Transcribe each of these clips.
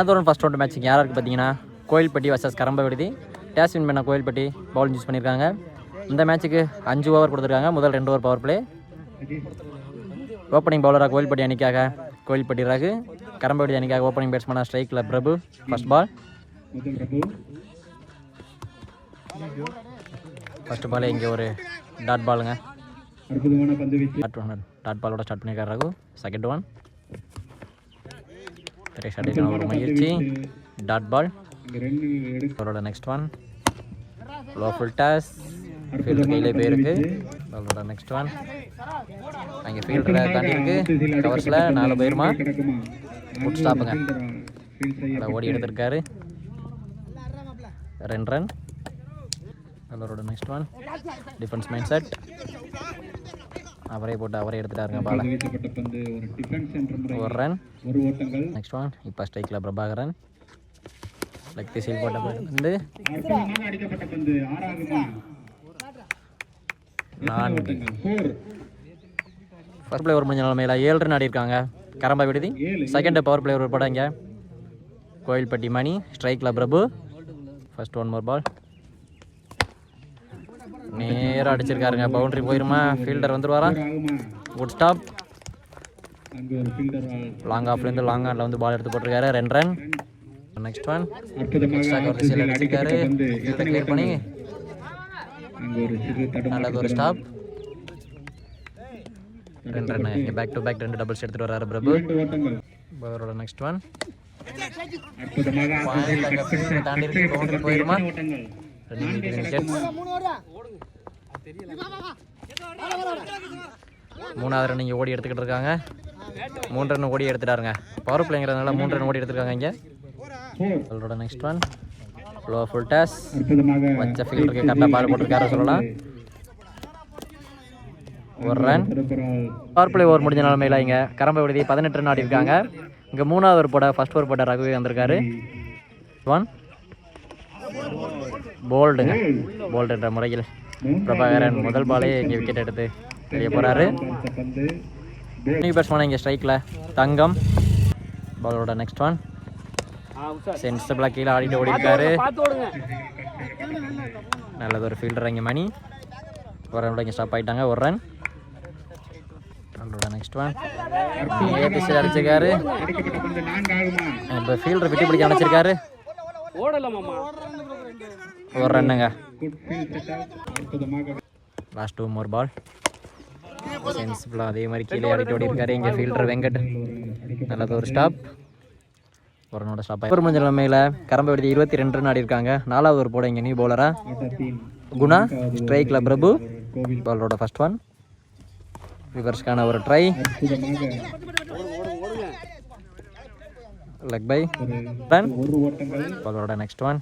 அதோட first round matching யாராக இருக்குது பார்த்தீங்கன்னா கோயில்பட்டி வர்சஸ் கரம்ப விடுதி டேஸ் வின் பண்ண கோயில்பட்டி பவுல் யூஸ் பண்ணியிருக்காங்க இந்த மேட்ச்சுக்கு அஞ்சு ஓவர் கொடுத்துருக்காங்க. முதல் ரெண்டு ஓவர் பவர் பிளே ஓப்பனிங் பவுலராக கோயில்பட்டி அணிக்காக கோயில்பட்டி ரகு. கரம்பவடி அணிக்காக ஓப்பனிங் பேட்ஸ்மேனாக ஸ்ட்ரைக்கில் பிரபு. ஃபர்ஸ்ட் பால் ஃபஸ்ட் பாலே ஃபர்ஸ்ட் பால் இங்கே ஒரு டாட் பாலுங்க டாட் டாட் பாலோட ஸ்டார்ட் பண்ணியிருக்காரு ரகு. செகண்ட் ஒன் பெரிய ஷாட்டிற்கான ஒரு முயற்சி டாட் பால் அவரோட next one low full toss fielder கையிலே போயிருக்கு. அவரோட நெக்ஸ்ட் ஒன் அங்கே ஃபீல்டரை தாண்டி இருக்கு. கவர்ஸில் நாலு போயிருமா? ஃபுட் ஸ்டாப்புங்க ஃபீல்ட் அதை ஓடி எடுத்திருக்காரு. ரெண்டு ரன் அவரோட next one defence mind set அவரே போட்டு அவரே எடுத்துட்டாருங்க பாலை. ஒரு ரன் நெக்ஸ்ட் ஒன் இப்போ ஸ்ட்ரைக்கில் பிரபாகரன். லெக் திசையில் போட்ட பந்து நான்கு. ஃபர்ஸ்ட் பிளே ஒரு முடிஞ்ச நிலமையில் ஏழு ரன் ஆடிருக்காங்க கரம்பா விடுதி. செகண்ட் பவர் பிளே ஒரு படம் இங்கே. கோயில்பட்டி மணி ஸ்ட்ரைக்கில் Prabhu. First one more ball நேராக அடிச்சிருக்காருங்க பவுண்டரி போயிருமா ஃபீல்டர் வந்துருவாரா குட் ஸ்டாப் லாங் ஆஃப்லேருந்து லாங் ஆனில் வந்து பால் எடுத்து போட்டிருக்காரு ரெண்டு ரன் நெக்ஸ்ட் ஒன் அற்புதமாக அடிச்சிருக்காரு ஃபீல்டர் கிளியர் பண்ணி நல்லது ஒரு ஸ்டாப் ரெண்டு ரன் பேக் டு பேக் ரெண்டு டபுள்ஸ் எடுத்துட்டு வராரு பிரபு இரண்டு நெக்ஸ்ட் ஒன் தாண்டி இருக்கு ரெண்டு விக்கெட் மூணாவது ரன் இங்கே ஓடி எடுத்துக்கிட்டு இருக்காங்க. மூணு ரன் ஓடி எடுத்துட்டாருங்க. பவர் பிளேங்கிறதுனால மூணு ரன் ஓடி எடுத்துருக்காங்க இங்கே. அவரோட next one low full toss வச்ச ஃபீல்டருக்கு கரெக்டாக பால் போட்டிருக்காரு சொல்லலாம். ஒரு ரன் பவர் பிளே ஓவர் முடிஞ்ச நிலமையில இங்கே. கரம்பை விடுதி பதினெட்டு ரன் ஆடி இருக்காங்க. இங்கே மூணாவது ஒரு போட ஃபர்ஸ்ட் ஓவர் போட்ட ரகுவி வந்திருக்காரு. ஒன் போல்டுங்க. போல்டுன்ற முறையில் பிரபாகரன் முதல் பாலே இங்கே விக்கெட் எடுத்து வெளியே போகிறாரு நியூ பேட்ஸ்மேன் இங்கே ஸ்ட்ரைக்கில் தங்கம். பாலோட நெக்ஸ்ட் ஒன் சென்சிபிளாக கீழே ஆடிட்டு ஓடி இருக்காரு நல்லது ஒரு ஃபீல்டர் இங்கே மணி. ஒரு ரன் இங்கே ஸ்டாப் ஆயிட்டாங்க. ஒரு ரன் அவரோட நெக்ஸ்ட் ஒன் ஏ திசையில் அடிச்சிருக்காரு. இப்போ ஃபீல்டர் விட்டு பிடிக்க அணைச்சிருக்காரு ஒரு ரன்னுங்க லாஸ்ட் டூ மோர் பால் சென்சிபிளாக அதே மாதிரி கீழே ஆடிட்டு ஓடி இருக்காரு இங்கே ஃபீல்டர் வெங்கட். நல்லது ஒரு ஸ்டாப் ஒரு நோட ஸ்டாப் ஒரு மஞ்சள் நிலைமையில் கரம்பை விடுதி இருபத்தி ரெண்டு ரன் ஆடி இருக்காங்க நாலாவது ஒரு போட இங்கே நியூ பவுலரா ஆட்டத்தின் குணா ஸ்ட்ரைக்கில் பிரபு. பாலோட ஃபர்ஸ்ட் ஒன் ரிவர்ஸ்க்கான ஒரு ட்ரை லெக் பை ரன் பாலோட நெக்ஸ்ட் ஒன்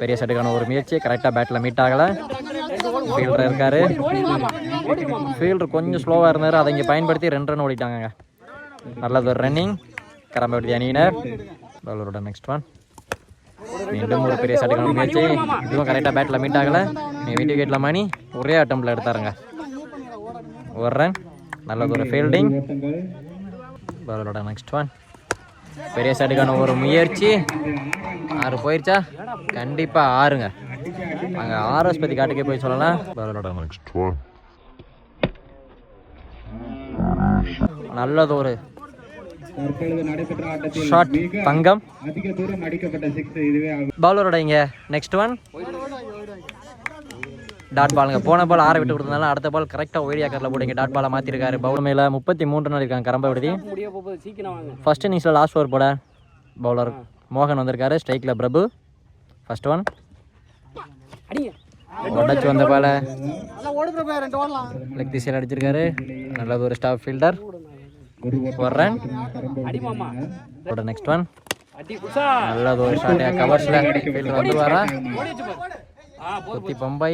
பெரிய செட்டுக்கான ஒரு முயற்சி. கரெக்டாக பேட்டில் மீட் ஆகலை. ஃபீல்டர் இருக்கார். ஃபீல்டர் கொஞ்சம் ஸ்லோவாக இருந்தார். அதை இங்கே பயன்படுத்தி ரெண்டு ரன் ஓடிட்டாங்க நல்லது ஒரு ரன்னிங் கரம்பட்டி அணியினர். பவுலரோட நெக்ஸ்ட் ஒன் மீண்டும் ஒரு பெரிய சட்டுக்கான முயற்சி. இதுவும் கரெக்டாக பேட்டில் மீட் ஆகலை. நீ வீட்டு கேட்டில் மணி ஒரே அட்டம்பில் எடுத்தாருங்க. ஒரு ரன் நல்லது ஒரு ஃபீல்டிங் பவுலரோட நெக்ஸ்ட் ஒன் பெரிய சைடுக்கான ஒரு முயற்சி. ஆறு போயிருச்சா? கண்டிப்பாக ஆறுங்க. அங்கே ஆர்எஸ் பற்றி காட்டுக்கே போய் சொல்லலாம். நல்லது ஒரு மிக தங்கம். பவுலரோட இங்கே நெக்ஸ்ட் ஒன் டாட் பாலுங்க. போன பால் ஆற விட்டு கொடுத்தனால அடுத்த பால் கரெக்டாக ஒயிட் ஏக்கரில் போடுங்க டாட் பாலை மாற்றிருக்காரு பவுலர் மேலே முப்பத்தி மூன்று ரன் இருக்காங்க கரம்ப விடுதி. ஃபர்ஸ்ட் இன்னிங்ஸில் லாஸ்ட் ஓவர் போட பவுலர் மோகன் வந்திருக்காரு. ஸ்ட்ரைக்கில் பிரபு. ஃபர்ஸ்ட் ஒன் உடச்சு வந்த பால. லெக் திசையில் அடிச்சிருக்காரு. நல்லது ஒரு ஸ்டாப் ஃபீல்டர் ஒரு அடி ரன் ஓட்டம் நெக்ஸ்ட் ஒன் நல்லது ஒரு ஷாட் கவர்ஸில் ஃபீல்டர் வந்துருவாரா குத்தி பம்பை.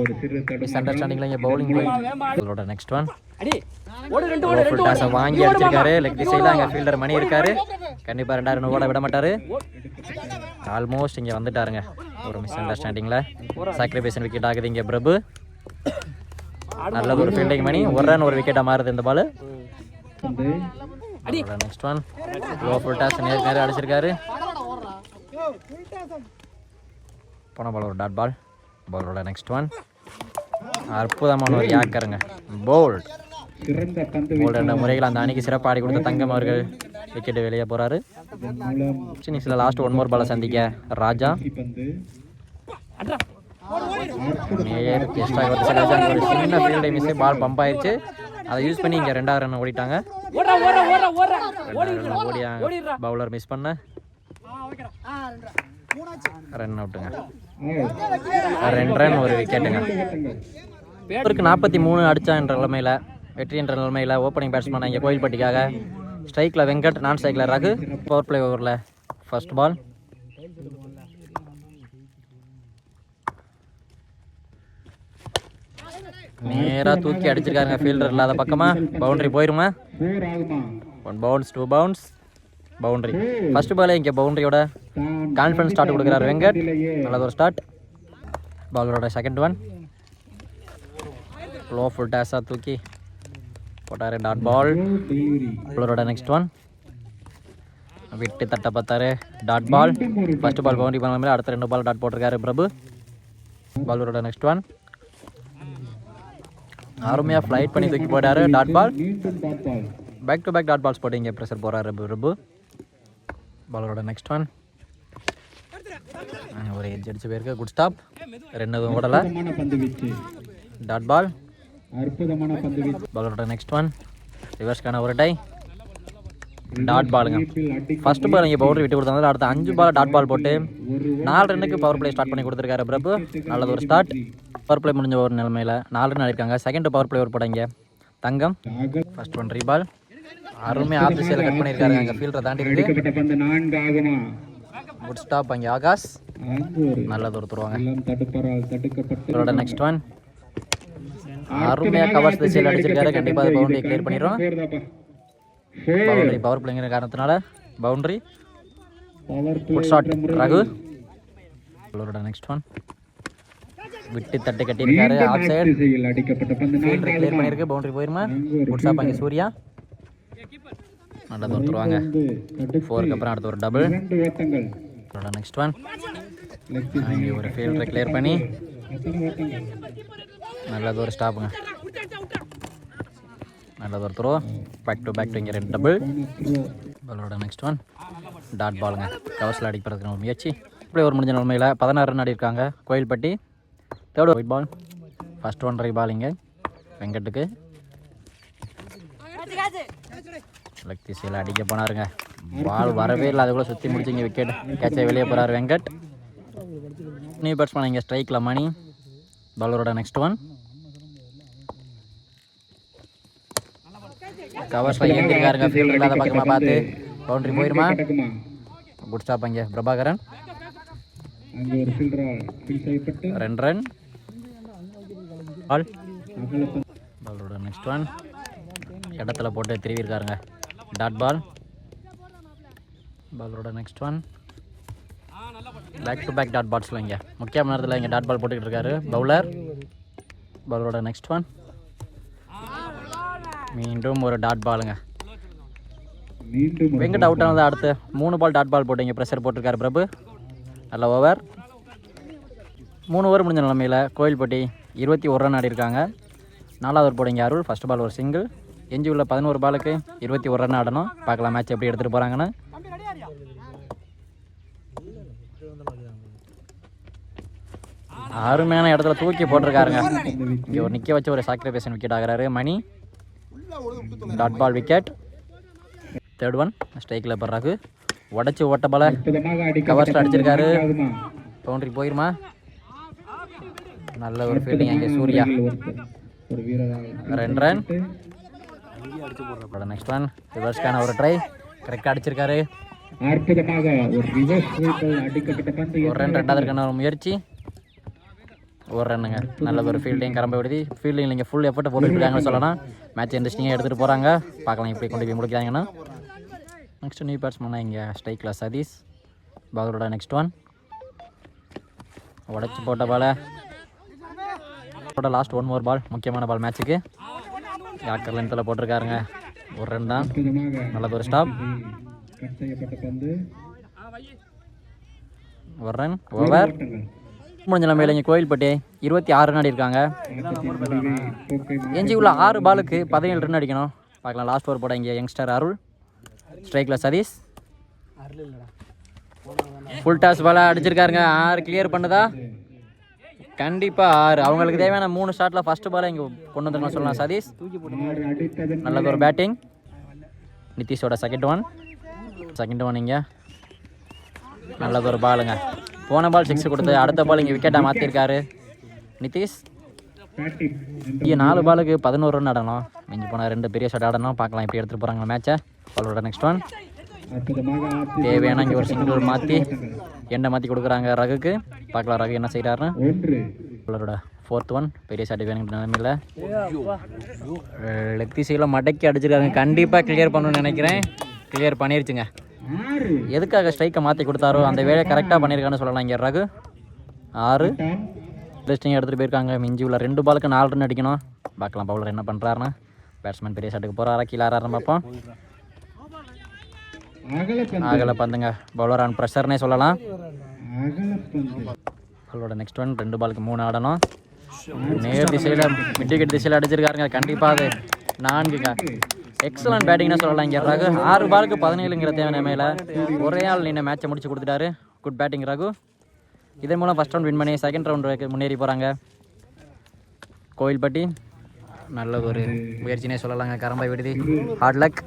ஒரு சிறு மிஸ் அண்டர்ஸ்டாண்டிங்கில் இங்கே பவுலிங் போய்? இதோட நெக்ஸ்ட் ஒன் ஃபுல் டாஸை வாங்கி அடிச்சிருக்காரு லெக் திசையில் அங்கே ஃபீல்டர் மணி இருக்காரு. கண்டிப்பாக ரெண்டாயிரம் ஓட விட மாட்டாரு. ஆல்மோஸ்ட் இங்கே வந்துட்டாருங்க. ஒரு மிஸ் அண்டர்ஸ்டாண்டிங்கில் சாக்ரிஃபைஸ் விக்கெட் ஆகுது இங்கே பிரபு. நல்லது ஒரு ஃபீல்டிங் மணி. ஒரு ரன் ஒரு விக்கெட்டாக மாறுது இந்த ball next one low full toss நேர் நேரம் அடிச்சிருக்காரு. போன பால் ஒரு டாட் பால் பாலோட நெக்ஸ்ட் ஒன் அற்புதமான ஒரு யாக்கருங்க போல்ட் போல்ட் என்ற முறையில் அந்த அணிக்கு சிறப்பாக ஆடி கொடுத்த தங்கம் அவர்கள் விக்கெட்டு வெளியே போகிறாரு மூலம் சின்னிஸில் லாஸ்ட் ஒன் மோர் பாலை சந்திக்க ராஜா. நேர் எக்ஸ்ட்ரா ஒரு சில ஒரு சின்ன ஃபீல்டை மிஸ் பால் பம்ப் ஆயிடுச்சு அதை யூஸ் பண்ணி இங்கே ரெண்டாவது ரன் ஓடிட்டாங்க. ஓடியாங்க பவுலர் மிஸ் பண்ண. ரன் அவுட்டுங்க ரெண்டு ரன் ஒரு விக்கெட்டுங்க பேப்பருக்கு நாற்பத்தி மூணு அடிச்சா என்ற நிலைமையில் வெற்றி என்ற நிலைமையில் ஓப்பனிங் பேட்ஸ்மேன் இங்கே கோயில்பட்டிக்காக ஸ்ட்ரைக்கில் வெங்கட் நான் ஸ்ட்ரைக்கில் ரகு. பவர் பிளே ஓவரில் ஃபர்ஸ்ட் பால் நேராக தூக்கி அடிச்சிருக்காருங்க ஃபீல்டர் இல்லாத பக்கமாக பவுண்டரி போயிருமா one bounce two bounce boundary first பாலே இங்கே பவுண்டரியோட கான்ஃபிடன்ஸ் ஸ்டார்ட் கொடுக்குறாரு வெங்கட். நல்லது ஒரு ஸ்டார்ட் பாலரோட செகண்ட் ஒன் லோ ஃபுல் டேஸாக தூக்கி போட்டார் டாட் பால் பாலரோட நெக்ஸ்ட் ஒன் விட்டு தட்ட பார்த்தாரு dot ball first ball boundary பண்ண மாதிரி அடுத்த ரெண்டு பால் டாட் போட்டிருக்காரு பிரபு. பாலரோட நெக்ஸ்ட் ஒன் அருமையாக ஃப்ளைட் பண்ணி தூக்கி போட்டாரு dot ball dot ball back to back dot balls போட்டு இங்கே ப்ரெஷர் போகிறாரு பிரபு. பாலரோட நெக்ஸ்ட் ஒன் ஒரு எட்ஜ் அடிச்சு போயிருக்கு குட் ஸ்டாப் ரெண்டு ஓடலை. டாட் பால் அற்புதமான பந்து வீச்சு. பாலரோட நெக்ஸ்ட் ஒன் ரிவர்ஸ்க்கான ஒரு டை டாட் பாலுங்க ஃபர்ஸ்ட் பால் இங்கே பவுண்டரி விட்டு கொடுத்தாங்க அடுத்த அஞ்சு பால் டாட் பால் போட்டு நாலு ரன்னுக்கு பவர் பிளே ஸ்டார்ட் பண்ணி கொடுத்துருக்காரு பிரபு. நல்லது ஒரு ஸ்டார்ட் பவர் பிளே முடிஞ்ச ஒரு நிலைமையில் நாலு ரன் ஆடிருக்காங்க செகண்ட் பவர் பிளே ஒரு படம் தங்கம். ஃபர்ஸ்ட் ஒன் ரீபால் அருமையாக ஆஃப் திசையில் கட் பண்ணியிருக்காரு அங்கே ஃபீல்டரை தாண்டி இருக்கு குட் ஸ்டாப் அங்கே ஆகாஷ். அங்கு ஒரு நல்லது ஒரு தருவாங்க. எல்லாம் தடுப்பறால் தடுக்கப்பட்டு இவரோட நெக்ஸ்ட் ஒன் அருமையாக கவர்ஸ் திசையில் அடிச்சிருக்காரு. கண்டிப்பாக boundary clear four boundary power பிளேங்கிற காரணத்தினால பவுண்டரி குட் ஷாட் ரகு. இவரோட நெக்ஸ்ட் ஒன் விட்டு தட்டு கட்டியிருக்காரு ஆஃப் சைடு கிளியர் பண்ணியிருக்கு பவுண்டரி போயிருமா? குட் ஸ்டாப் அங்கே சூர்யா. வந்து தடுப்பு ஃபோருக்கு அப்புறம் அடுத்து ஒரு டபுள் இவரோட நெக்ஸ்ட் ஒன் அங்கே ஒரு ஃபீல்டரை கிளியர் பண்ணி நல்லது ஒரு ஸ்டாப்புங்க நல்லது ஒரு throw back to back to இங்கே ரெண்டு டபுள் பாலோட நெக்ஸ்ட் ஒன் டாட் பாலுங்க கவர்ஸில் அடிக்கிறதுக்கு ஒரு முயற்சி. இப்படி ஒரு முடிஞ்ச நிலைமையில் பதினாறு run ஆடிருக்காங்க Kovilpatti third white ball first one ரை பால் இங்கே. வெங்கட்டுக்கு. லெக் திசையில் அடிக்க போனாருங்க. பால் வரவே இல்லை அதுக்குள்ளே சுற்றி முடிச்சிங்க விக்கெட் கேட்சை வெளியே போகிறார் வெங்கட். நியூ பேட்ஸ்மேன் இங்கே ஸ்ட்ரைக்கில் மணி. பாலரோட நெக்ஸ்ட் ஒன் கவர்ஸில் ஏந்திருக்காருங்க. ஃபீல்டர் இல்லாத பக்கமாக பார்த்து பவுண்டரி போயிருமா? குட் ஸ்டாப் அங்கே பிரபாகரன். ரெண்டு ரன் பால் பாலரோட நெக்ஸ்ட் ஒன் இடத்துல போட்டு திருவிருக்காருங்க டாட் பால் பாலோட next one back to back dot பால்ஸில் இங்கே. முக்கியமான நேரத்தில் இங்கே டாட் பால் போட்டுக்கிட்டு இருக்காரு. பவுலர் பாலரோட நெக்ஸ்ட் ஒன் மீண்டும் ஒரு டாட் பாலுங்க வெங்கட் அவுட் ஆனது அடுத்து? மூணு பால் டாட் பால் போட்டு இங்கே ப்ரெஷர் போட்டிருக்காரு பிரபு. நல்ல ஓவர் மூணு ஓவர் முடிஞ்ச நிலமையில் கோயில்பட்டி இருபத்தி ஒரு ரன் ஆடிருக்காங்க நாலாவது ஓவர் போடுங்க அருள் ஃபர்ஸ்ட் பால் ஒரு சிங்கிள் எஞ்சி உள்ள பதினோரு பாலுக்கு இருபத்தி ஒரு ரன் ஆடணும். பார்க்கலாம் மேட்ச் எப்படி எடுத்துகிட்டு போகிறாங்கன்னு அருமையான இடத்துல தூக்கி போட்டிருக்காருங்க. இங்கே ஒரு நிற்க வச்சு ஒரு சாக்ரிஃபைசன் விக்கெட் ஆகிறாரு Mani. Dot ball wicket third one ஸ்ட்ரைக்கில் படுறாக்கு உடச்சி ஓட்ட பால கவர்ஸ்ல அடிச்சிருக்காரு. பவுண்டரி போயிருமா? நல்ல ஒரு ஃபீல்டிங் அங்கே சூர்யா. ரெண்டு ரன் நெக்ஸ்ட் ஒன் ரிவர்ஸ்க்கான ஒரு ட்ரை கரெக்டாக அடிச்சிருக்காரு. அற்புதமாக ஒரு ரிவர்ஸ் அடிக்கப்பட்ட ஒரு முயற்சி. ஒரு ரன்னுங்க நல்ல ஒரு ஃபீல்டிங் கரம்பை விடுதி ஃபீல்டிங் நீங்கள் ஃபுல் எஃபர்ட் போட்டுட்டு இருக்காங்கன்னு சொல்லலாம். மேட்ச் இன்ட்ரெஸ்டிங்காக எடுத்துகிட்டு போகிறாங்க பார்க்கலாம் எப்படி கொண்டு போய் முடிக்கிறாங்கன்னா. நெக்ஸ்ட் நியூ பேட்ஸ்மேனா இங்கே ஸ்ட்ரைக்கில் சதீஷ். பாலரோட நெக்ஸ்ட் ஒன் உடச்சி போட்ட பால லாஸ்ட் ஒன் மோர் பால் முக்கியமான பால் மேட்ச்சுக்கு யாக்கர் லென்த்தில் போட்டிருக்காருங்க. ஒரு ரன் தான். நல்லது ஒரு ஸ்டாப் ஒரு ரன் ஓவர் முடிஞ்ச நம்ம இளைஞர் கோயில்பட்டி இருபத்தி ஆறு ரன் அடியிருக்காங்க எஞ்சி உள்ள ஆறு பாலுக்கு பதினேழு ரன் அடிக்கணும். பார்க்கலாம் லாஸ்ட் ஓவர் போட இங்கே யங்ஸ்டர் அருள். ஸ்ட்ரைக்கில் சதீஷ். ஃபுல் டாஸ் பால அடிச்சிருக்காருங்க. ஆறு கிளியர் பண்ணுதா? கண்டிப்பாக ஆறு. அவங்களுக்கு தேவையான மூணு ஷாட்டில் ஃபர்ஸ்ட் பாலை இங்கே கொண்டு வந்துருக்கணும் சொல்லலாம் சதீஷ். நல்லது ஒரு பேட்டிங் நிதிஷோட செகண்ட் ஒன் செகண்ட் ஒன் இங்கே. நல்லது ஒரு பாலுங்க போன பால் சிக்ஸ் கொடுத்து அடுத்த பால் இங்கே விக்கெட்டாக மாற்றிருக்காரு நிதிஷ் இங்கே நாலு பாலுக்கு பதினோரு ரன் ஆடணும். மிஞ்சி போனால் ரெண்டு பெரிய ஷாட் ஆடணும். பார்க்கலாம் எப்படி எடுத்துகிட்டு போகிறாங்க மேட்சை பாலோட நெக்ஸ்ட் ஒன் தேவையான இங்கே ஒரு சிங்கிள் மாற்றி எண்ணெய் மாற்றி கொடுக்குறாங்க ரகுக்கு. பார்க்கலாம் ரகு என்ன செய்கிறாருன்னு பாலரோட ஃபோர்த் ஒன் பெரிய ஷாட் வேணுங்கிற நிலமையில் லெக் திசையில் மடக்கி அடிச்சிருக்காங்க. கண்டிப்பாக கிளியர் பண்ணணும்னு நினைக்கிறேன். கிளியர் பண்ணிருச்சுங்க. எதுக்காக ஸ்ட்ரைக்கை மாற்றி கொடுத்தாரோ அந்த வேலையை கரெக்டாக பண்ணியிருக்கான்னு சொல்லலாம் இங்கே ரகு. ஆறு. லிஸ்டிங் எடுத்துகிட்டு போயிருக்காங்க. மிஞ்சி உள்ள ரெண்டு பாலுக்கு நாலு ரன் அடிக்கணும். பார்க்கலாம் பவுலர் என்ன பண்ணுறாருன்னு பேட்ஸ்மேன் பெரிய ஷாட்டுக்கு போகிறாரா கீழே ஆறாருன்னு பார்ப்போம். ஆகலை பந்துங்க. பவுலர் ஆன் ப்ரெஷர்னே சொல்லலாம். அவளோட நெக்ஸ்ட் ஒன் ரெண்டு பாலுக்கு மூணு ஆடணும். நேர் திசையில் மிட் விக்கெட் திசையில் அடிச்சிருக்காருங்க. கண்டிப்பாக அது. நான்குங்க. எக்ஸலன்ட் பேட்டிங்னு சொல்லலாம். இங்கே ரகு ஆறு பாலுக்கு பதினேழுங்கிற தேவை நிலைமையில் ஒரே ஆள் நின்று மேட்சை முடிச்சு கொடுத்துட்டாரு. Good batting Raghu. இதன் மூலம் ஃபஸ்ட் ரவுண்ட் வின் பண்ணி செகண்ட் ரவுண்ட் முன்னேறி போகிறாங்க கோயில்பட்டி. நல்ல ஒரு முயற்சினே சொல்லலாங்க. கரம்பை விடுதி. Hard luck